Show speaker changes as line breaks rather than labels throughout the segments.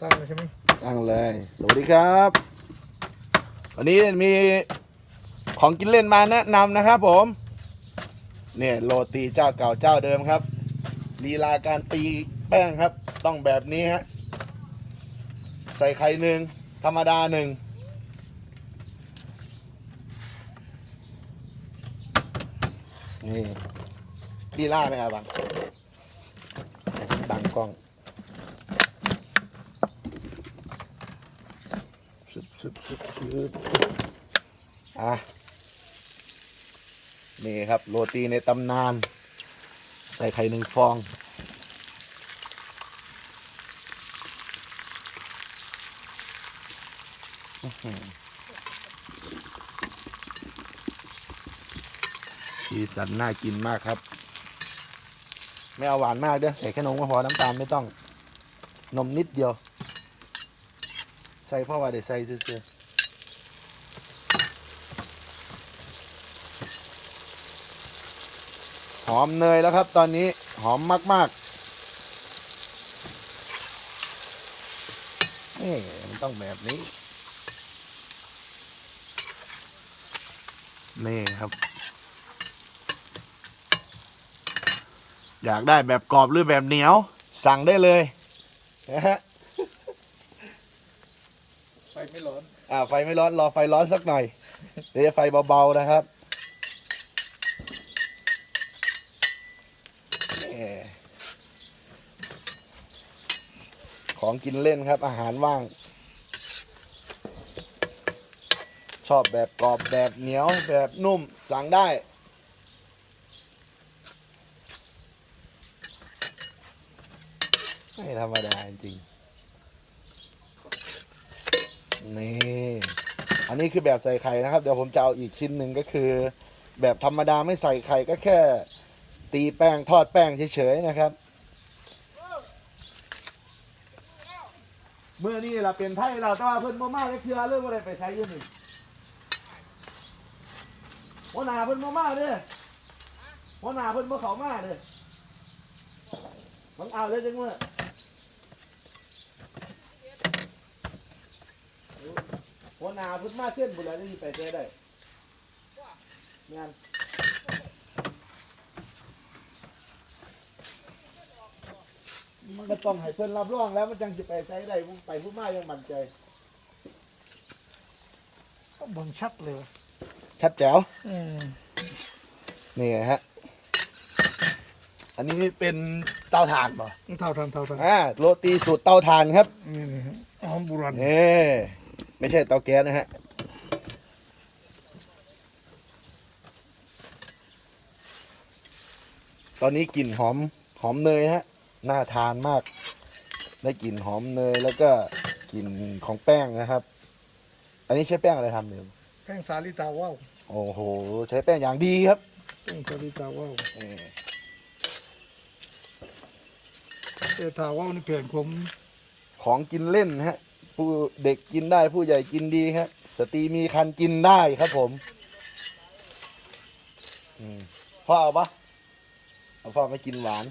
ตั้งเลยใช่ไหม
ตั้งเลย สวัสดีครับ วันนี้มีของกินเล่นมาแนะนำนะครับผม เนี่ยโรตีเจ้าเก่าเจ้าเดิมครับ ลีลาการตีแป้งครับ ต้องแบบนี้ฮะ ใส่ไข่หนึ่งธรรมดาหนึ่งนี่ลีลาไหมครับบังดังกล้อง ซึบซึบซึบอะ นี่ครับโรตีในตำนาน ใส่ไข่หนึ่งฟอง สีสันน่ากินมากครับ ไม่เอาหวานมากเด้อใส่แค่นมก็พอน้ำตาลไม่ต้อง นมนิดเดียว ใส่เพราะว่าได้ใส่ซื่อๆหอมเนยแล้วครับ ตอนนี้หอมมากๆนี่มันต้องแบบนี้ นี่ครับ อยากได้แบบกรอบหรือแบบเหนียว สั่งได้เลยนะฮะ
ไฟไม่ร้อน
อ่าไฟไม่ร้อนรอไฟร้อนสักหน่อย เดี๋ยวจะไฟเบาๆนะครับของกินเล่นครับอาหารว่าง ชอบแบบกรอบแบบเหนียวแบบนุ่มสั่งได้ ไม่ธรรมดาจริง นี่ อันนี้คือแบบใส่ไข่นะครับ เดี๋ยวผมจะเอาอีกชิ้นหนึ่งก็คือ แบบธรรมดาไม่ใส่ไข่ก็แค่ ตีแป้งทอดแป้งเฉยๆนะครับ เมื่อนี้เราเป็นไทยเราต้ว่าเพิ่นบ่มาได้เทื่อเรื่องอะไรไปใช้อยืนนี่งหัวหน้าเพิ่นบ่มาเด้อหัวหน้าเพิ่นบ่เขามาเด้อมันเอาเลยจังเมื่อ หัวหน้าพิ่นมาเส้นบุญแล้วนี่ไปเจอได้งานมันก็ต้องให้เพิ่นรับรองแล้วมันจังสิไปใช้ได้ไปพูดมายังมั่นใจ
ก็บิ่งชัดเลย
ชัดแจ๋วนี่ไงฮะ อันนี้เป็นเตาถ่านป่ะ
เท่าทันเท่าน
อ่าโรตีสูตรเตาถ่านครับ
นี่ฮะหอมบุรัน
นี่ ไม่ใช่เตาแก๊สนะฮะตอนนี้กลิ่นหอมหอมเนยฮะน่าทานมาก ได้กลิ่นหอมเนยแล้วก็กลิ่นของแป้งนะครับ อันนี้ใช้แป้งอะไรทำเนี่ย
แป้งสาลิตาว่าว
โอ้โห ใช้แป้งอย่างดีครับ
แป้งสาลิตาว่าว
นี่
แต่ตาว่าวนี่เปลี่ยนผม
ของกินเล่นฮะ ผู้เด็กกินได้ผู้ใหญ่กินดีครับ สตรีมีคันกินได้ครับผมอืมพ่อเอาปะเอาพ่อไม่กินหวาน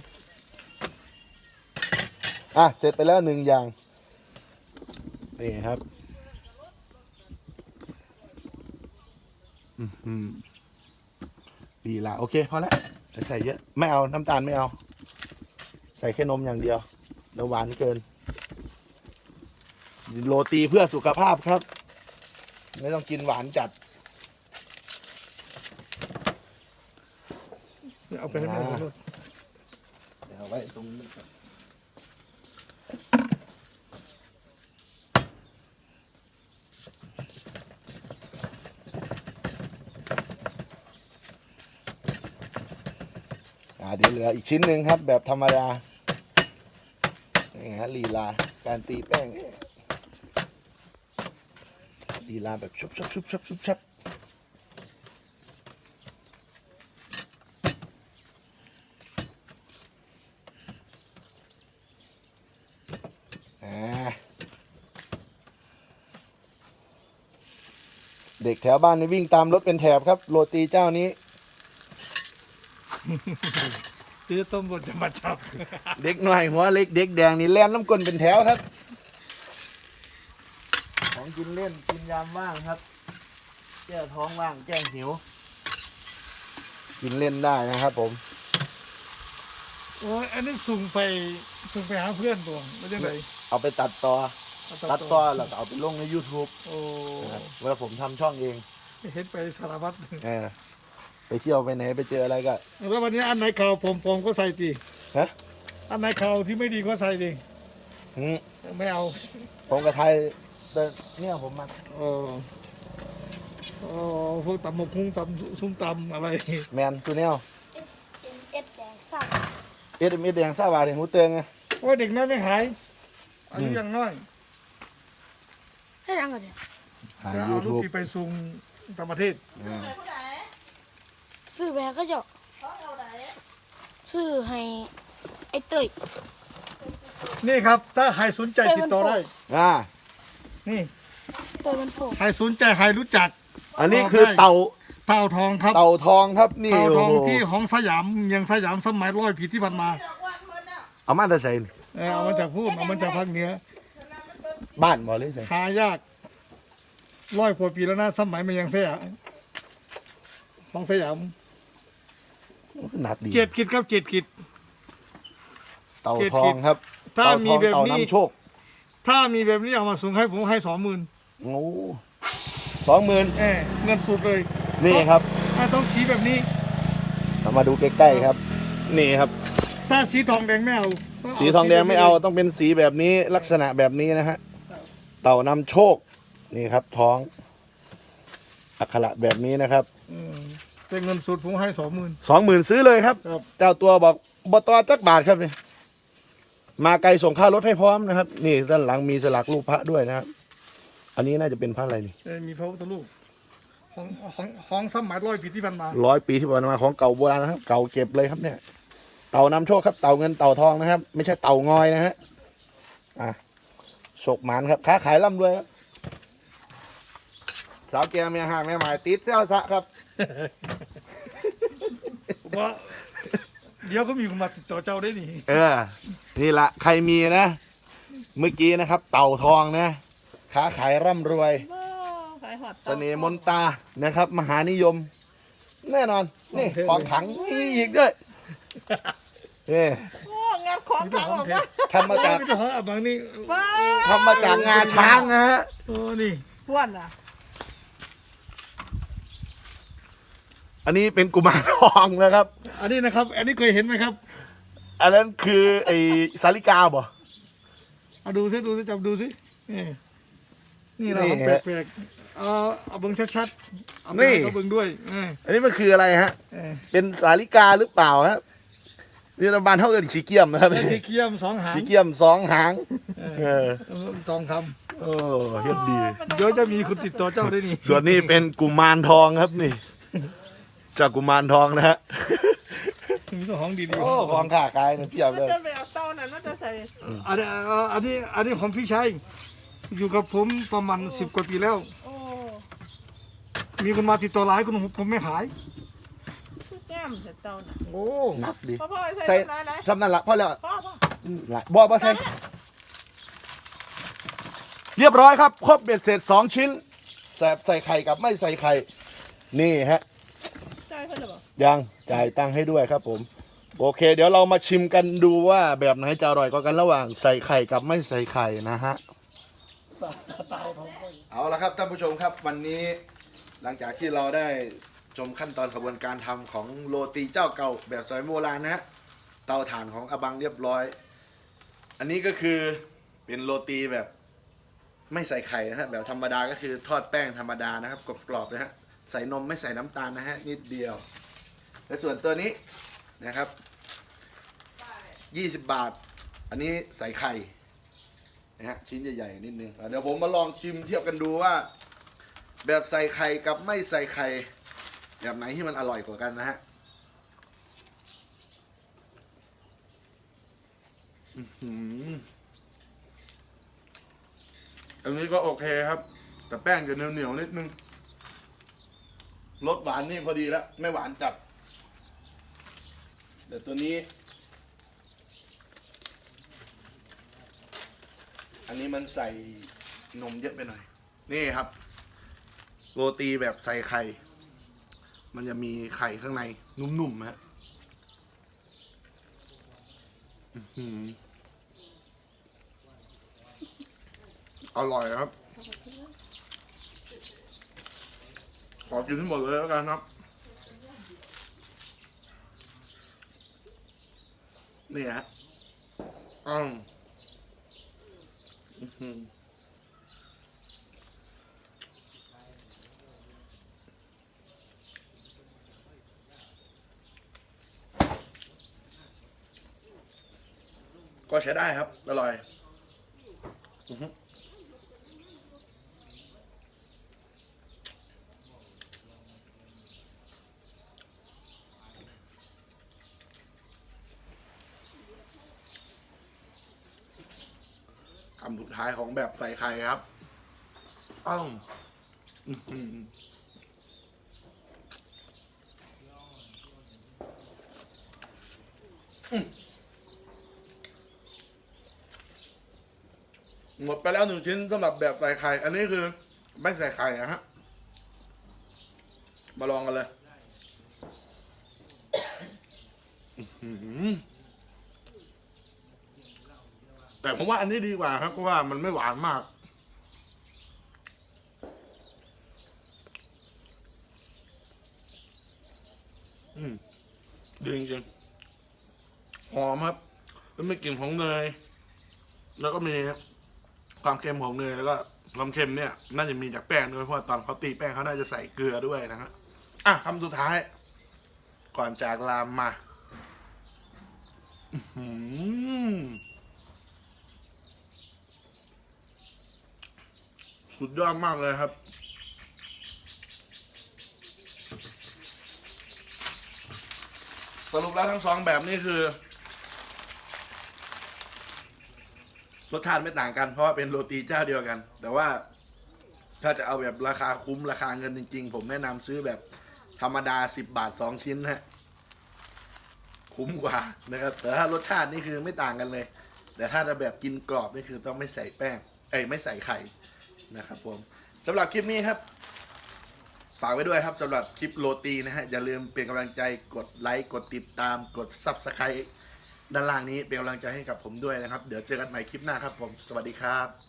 อะ เสร็จไปแล้วหนึ่งอย่าง นี่ครับอือหือดีละโอเคพอแล้วใส่เยอะ ไม่เอาน้ำตาลไม่เอา ใส่แค่นมอย่างเดียวแล้วหวานเกิน โรตีเพื่อสุขภาพครับ ไม่ต้องกินหวานจัด
เอาไปให้แม่ดูด้วย
เดี๋ยวเอาไว้ตรงนี้ก่อนอ่าเดี๋ยวเหลืออีกชิ้นหนึ่งครับ แบบธรรมดานี่ฮะลีลาการตีแป้ง ลีลาแบบชุบชุบชุบชุบชุบชุบอ่าเด็กแถวบ้านนี่วิ่งตามรถเป็นแถบครับ โรตีเจ้านี้
ที่ต้มบดจะมาจับ
เด็กหน่อยหัวเล็กเด็กแดงนี่แล่นน้ำกลนเป็นแถวครับ กินเล่นกินยามว่างครับ แก้ท้องว่างแก้หิว กินเล่นได้นะครับผม
โอ้ยอันนี้ส่งไปส่งไปหาเพื่อนตัวไม่ใช่ไหน
เอาไปตัดต่อ
เอา
ตัดต่อแล้วก็เอาไปลงใน YouTube
โอ้
นะครับเวลาผมทำช่องเอง
เห็นไปสารพัด
เออไปเที่ยวไปไหนไปเจออะไรก็
แล้ววันนี้อันไหนข่าวผมผมก็ใส่ตี
ฮะ
อันไหนข่าวที่ไม่ดีก็ใส่ดี
หืม
ไม่เอา
ผมกับไทย แต่เนี่ยผมมา
โอ้โอ้พวกตำหมกหุ้งตำซุ้มตำอะไร
แมนซูเนล
เอ็ดแดงสับ
เอสเอ็มเอสแดงซาบาถึงหูเตืองไง
โอ้ยเด็กน้อยไม่ขายอายุ
อืม
ยังน้อย
ให้ยังไงเดี๋ยว
หา
จะ
ยู
เอาลูก
ทูบ
ที่ไปส่งต่างประเทศ
ซื้อแหวนก็จะซื้อให้ไอ้เตย
นี่ครับ ถ้าใครสนใจติดต่อได้
อ่า
นี่
เตยมันโผล่
ใครสนใจใครรู้จัก
อันนี้คือ
ได้
เต่า
เต่าทองครับ
เต่าทองครับนี่
เต่าทอง
โโห
ที่ของสยามเยังสยามสมัยร้อยปีที่ผ่านมา
เอามาแต่ใส่นี่
เออเอามาจากพูดเอามาจากภาคเหนือ
บ้านบ่เลยใส่
หายากร้อยกว่าปีแล้วนะสมัยมันยังสยามของสยาม
หนักดี
เจ็ดกิจครับเจ็ดกิจ
เต่า
เจ็ด
ทอ
กิ
ง
จ
ครับ
ถ้า
เต่ทอง
มีแบบ
เต่า
นี้
นำโชค
ถ้ามีแบบนี้เอามาส่งให้ผมให้สองหมื่น
โอ้สองหมื่น
เออเงินสุดเลย
นี่ครับ
ถ้าต้องสีแบบนี้
เรามาดูใกล้ๆครับ นี่ครับ
ถ้าสีทองแดงไม่เอาเา
สีทองแดงไม่เอา
แบบนี้
ต้องเป็นสีแบบนี้ลักษณะแบบนี้นะฮะเต่านำโชค นี่ครับ ท้อง อักขระแบบนี้นะครับ
อืมแต่เงินสุดผมให้สองหมื่น
สองหมื่นซื้อเลยครับ
ครับ
เจ้าตัวบอกบตอจักบาทครับนี่ มาไกลส่งค่ารถให้พร้อมนะครับ นี่ด้านหลังมีสลักรูปพระด้วยนะครับ อันนี้น่าจะเป็นพระอะไรนี่
เออมีพระพุทธรูปของของของสมัยร้อยปีที่ผ่านมา
ร้อยปีที่ผ่านมาของเก่าโบราณนะครับ เก่าเก็บเลยครับเนี่ย เต่านำโชคครับ เต่าเงินเต่าทองนะครับ ไม่ใช่เต่างอยนะฮะ อะโศกหมานครับ ค้าขายร่ำรวยครับ สาวแกเมียห่างแม่หมายติดเซลซะครับ
ว่าเดี๋ยวก็มีคนมาติดต่อเจ้าได้นี่
เออ นี่ละใครมีนะ เมื่อกี้นะครับ เต่าทองนะค้าขายร่ำรวยเสน่ห์มนตานะครับ มหานิยม แน่นอน นี่ของขังมีอีกด้วยนี่
โอ้งานของขังออกมา
ทำมาจาก
ไม่ต้องหาบางนี่
ว้า
ทำมาจากงาช้างนะฮะ
โอ้นี่
อ้วนอะ
อันนี้เป็นกุมารทองนะครับ
อันนี้นะครับ อันนี้เคยเห็นไหมครับ
อันนั้นคือไอ้สาลิกาบ่
เอาดูซิดูซิจับดูซินี่นี่เรา
นี่
ทำ
ฮะ
แปลกๆเอาเอาเบิ้งชัดๆเอา
นี่
ไปเอาเบิ้งด้วยเออ
อันนี้มันคืออะไรฮะ
เออ
เป็นสาลิกาหรือเปล่าครับนี่รัฐบาลเท่ากับขี้เกียมนะครับ
แล้วสีเขียมสองหาง
ขี้เกียมสองหาง
เอ
เอ
อ
อ
ทองค
โอ้เฮ็ดดีำ
เดี๋ยวจะมีคนติดต่อเจ้าได้นี่
ส่วนนี้เป็นกุมารทองครับนี่ จากกุมารทองนะฮะ
มีตัวของดีๆ
โอ้ของขาขายมันเพียบ
มัน
เลย
จะไปเอาเต้านั้นมันจะใส่
อันนี้เอาอันนี้อันนี้ของพี่ชัยอยู่กับผมประมาณสิบกว่าปีแล้ว
โอ้
มีคนมาติดต่อหลายคนผมไม่ขาย
แก้มแต่เต้าน่ะ
โอ้
หนักดี
พ่อพ่อ
ใส่
ใส่น้ำลายไหล
สำนั่นละพอแล้ว
พ่อพ่อ
ละบ่บ่ใส่ เรียบร้อยครับ ครบเบ็ดเสร็จสองชิ้นแสบใส่ไข่กับไม่ใส่ไข่ นี่ฮะ
ใช่เพื่อนหรือเปล่า
ยังจ่ายตังค์ให้ด้วยครับผม โอเค เดี๋ยวเรามาชิมกันดูว่าแบบไหนจะอร่อยกว่ากันระหว่างใส่ไข่กับไม่ใส่ไข่นะฮะเอาละครับท่านผู้ชมครับวันนี้หลังจากที่เราได้ชมขั้นตอนกระบวนการทำของโรตีเจ้าเก่าแบบสมัยโบราณนะฮะเตาถ่านของอบังเรียบร้อย อันนี้ก็คือเป็นโรตีแบบไม่ใส่ไข่นะฮะแบบธรรมดาก็คือทอดแป้งธรรมดานะครับกรอบๆนะฮะ ใส่นมไม่ใส่น้ำตาลนะฮะนิดเดียว และส่วนตัวนี้นะครับ 20 บาท อันนี้ใส่ไข่นะฮะชิ้นใหญ่ๆนิดนึงเดี๋ยวผมมาลองชิมเทียบกันดูว่า แบบใส่ไข่กับไม่ใส่ไข่แบบไหนที่มันอร่อยกว่ากันนะฮะอันนี้ก็โอเคครับ แต่แป้งจะเหนียวๆนิดนึง รสหวานนี่พอดีแล้ว ไม่หวานจัดเดี๋ยวตัวนี้ อันนี้มันใส่นมเยอะไปหน่อย นี่ครับ โรตีแบบใส่ไข่ มันจะมีไข่ข้างใน นุ่มๆฮะอือหือร่อยครับ ขอกินทั้งหมดเลยแล้วกันครับนี่ฮะอืมอื้อหือก็ใช้ได้ครับ อร่อย อื้อำสุดท้ายของแบบใส่ไข่ครับอ้าวอื้อหืออืมหมดไปแล้วหนึ่งชิ้นสำหรับแบบใส่ไข่ อันนี้คือ ไม่ใส่ไข่อะฮะ มาลองกันเลยอื้อหือ แต่ผมว่าอันนี้ดีกว่าครับเพราะว่ามันไม่หวานมาก อืมดีจริงๆหอมครับ แล้วมีกลิ่นของเนย แล้วก็มีความเค็มของเนยแล้วก็ความเค็มเนี่ย น่าจะมีจากแป้งด้วยเพราะว่าตอนเขาตีแป้งเขาน่าจะใส่เกลือด้วยนะฮะอะคำสุดท้าย ก่อนจากลามมา อื้อหือ สุดยอดมากเลยครับ สรุปแล้วทั้งสองแบบนี้คือ รสชาติไม่ต่างกันเพราะว่าเป็นโรตีเจ้าเดียวกัน แต่ว่าถ้าจะเอาแบบราคาคุ้มราคาเงินจริง ๆ ผมแนะนำซื้อแบบธรรมดา 10 บาท 2 ชิ้นฮะคุ้มกว่านะครับ แต่ถ้ารสชาตินี่คือไม่ต่างกันเลย แต่ถ้าจะแบบกินกรอบนี่คือต้องไม่ใส่แป้ง เอ้ยไม่ใส่ไข่ นะครับผมสำหรับคลิปนี้ครับ ฝากไว้ด้วยครับสำหรับคลิปโรตีนะฮะอย่าลืมเป็นกำลังใจกดไลค์กดติดตามกด Subscribe ด้านล่างนี้เป็นกำลังใจให้กับผมด้วยนะครับ เดี๋ยวเจอกันใหม่คลิปหน้าครับผม สวัสดีครับ